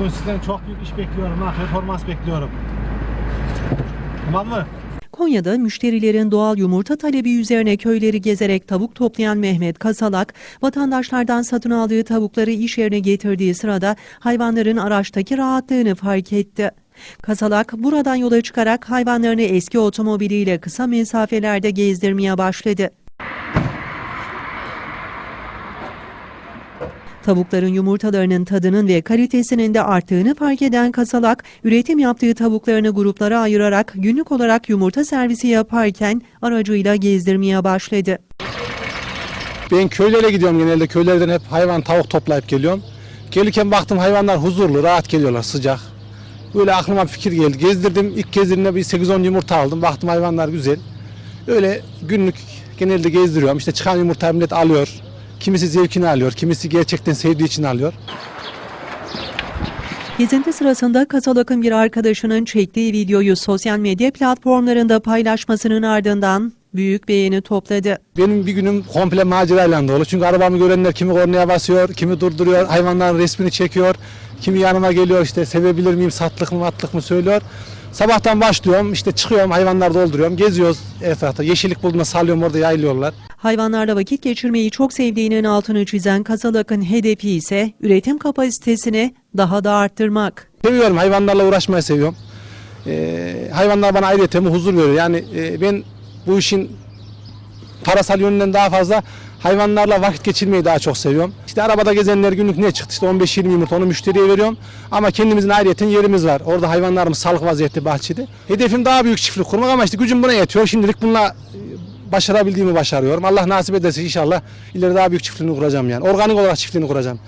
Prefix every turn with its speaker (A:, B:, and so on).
A: Bugün sizden çok büyük iş bekliyorum ha. Performans bekliyorum. Tamam mı?
B: Konya'da müşterilerin doğal yumurta talebi üzerine köyleri gezerek tavuk toplayan Mehmet Kasalak, vatandaşlardan satın aldığı tavukları iş yerine getirdiği sırada hayvanların araçtaki rahatlığını fark etti. Kasalak buradan yola çıkarak hayvanlarını eski otomobiliyle kısa mesafelerde gezdirmeye başladı. Tavukların yumurtalarının tadının ve kalitesinin de arttığını fark eden Kasalak, üretim yaptığı tavuklarını gruplara ayırarak günlük olarak yumurta servisi yaparken aracıyla gezdirmeye başladı.
C: Ben köylere gidiyorum genelde. Köylerden hep hayvan tavuk toplayıp geliyorum. Gelirken baktım hayvanlar huzurlu, rahat geliyorlar, sıcak. Böyle aklıma fikir geldi. Gezdirdim. İlk gezdirdiğimde bir 8-10 yumurta aldım. Baktım hayvanlar güzel. Öyle günlük genelde gezdiriyorum. İşte çıkan yumurta millet alıyor. Kimisi zevkini alıyor, kimisi gerçekten sevdiği için alıyor.
B: Gezinti sırasında Kasalak'ın bir arkadaşının çektiği videoyu sosyal medya platformlarında paylaşmasının ardından büyük beğeni topladı.
C: Benim bir günüm komple macerayla dolu. Çünkü arabamı görenler kimi kornaya basıyor, kimi durduruyor, hayvanların resmini çekiyor. Kimi yanıma geliyor işte sevebilir miyim, satlık mı matlık mı söylüyor. Sabahtan başlıyorum işte çıkıyorum hayvanları dolduruyorum. Geziyoruz etrafta. Yeşillik bulduğunda salıyorum orada yaylıyorlar.
B: Hayvanlarla vakit geçirmeyi çok sevdiğinin altını çizen Kasalak'ın hedefi ise üretim kapasitesini daha da arttırmak.
C: Seviyorum hayvanlarla uğraşmayı seviyorum. Ee, hayvanlar bana ayrıca huzur veriyor. Yani e, ben bu işin parasal yönünden daha fazla hayvanlarla vakit geçirmeyi daha çok seviyorum. İşte arabada gezenler günlük ne çıktı? İşte 15-20 yumurta onu müşteriye veriyorum. Ama kendimizin ayrıyeten yerimiz var. Orada hayvanlarımız sağlık vaziyette bahçede. Hedefim daha büyük çiftlik kurmak ama işte gücüm buna yetiyor. Şimdilik bununla e, başarabildiğimi başarıyorum. Allah nasip ederse inşallah ileri daha büyük çiftliğini kuracağım yani. Organik olarak çiftliğini kuracağım.